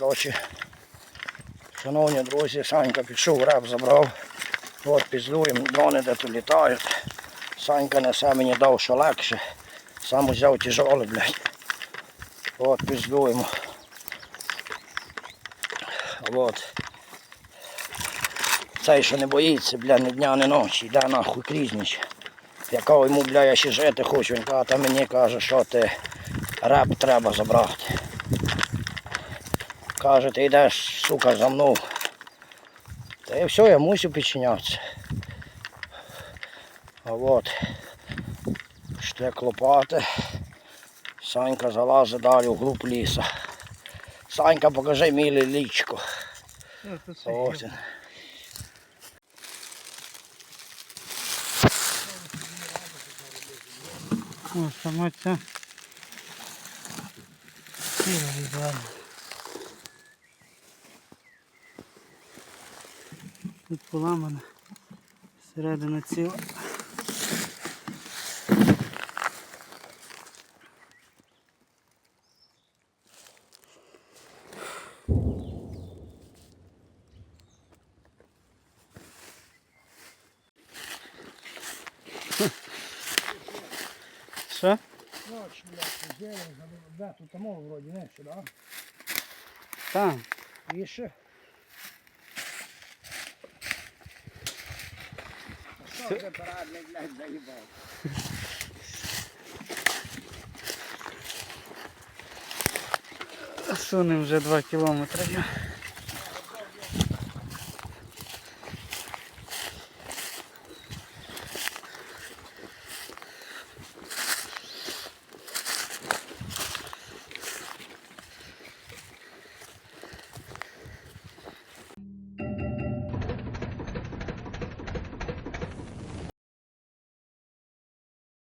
Коротше, шановні друзі, Санька пішов, реп забрав. От пізлюємо, дрони де тут літають. Санька несе мені дав, що легше. Сам взяв тяжоле, блядь. От пізлюємо. От. Цей, що не боїться, бля, ні дня, ні ночі, йде нахуй крізніч. Я кажу йому, бля, я ще жити хочу. Він каже, та мені каже, що ти реп треба забрати. Каже, ти йдеш, сука, за мною. Та і все, я мусив підчинятися. А от штек лопати. Санька залазить далі в глуб ліса. Санька, покажи міле лічко. Ось він. О, сама ця сіра ідеально. Тут поламана, середина ціла. Що? Ночь, блядь, зелень, да, тут тому вроді не сюди. Там. І ще. Парадний, блядь, заїбав? Вже 2 кілометри.